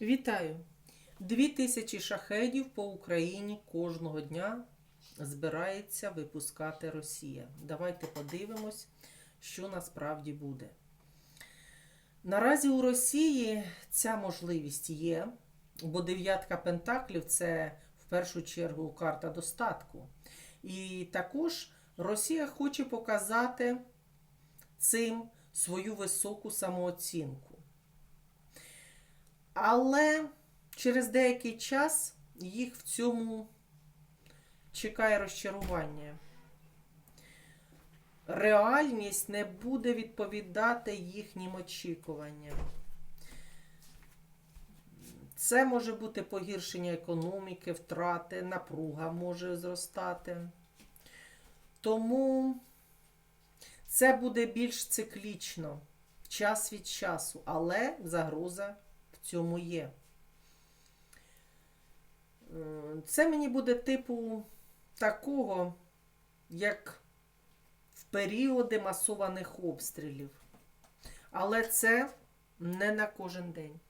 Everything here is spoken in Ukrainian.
Вітаю! Дві тисячі шахедів по Україні кожного дня збирається випускати Росія. Давайте подивимось, що насправді буде. Наразі у Росії ця можливість є, бо дев'ятка пентаклів це в першу чергу карта достатку. І також Росія хоче показати цим свою високу самооцінку. Але через деякий час їх в цьому чекає розчарування. Реальність не буде відповідати їхнім очікуванням. Це може бути погіршення економіки, втрати, напруга може зростати. Тому це буде більш циклічно, час від часу, але загроза цьому є. Е, Це мені буде типу такого, як в періоди масованих обстрілів. Але це не на кожен день.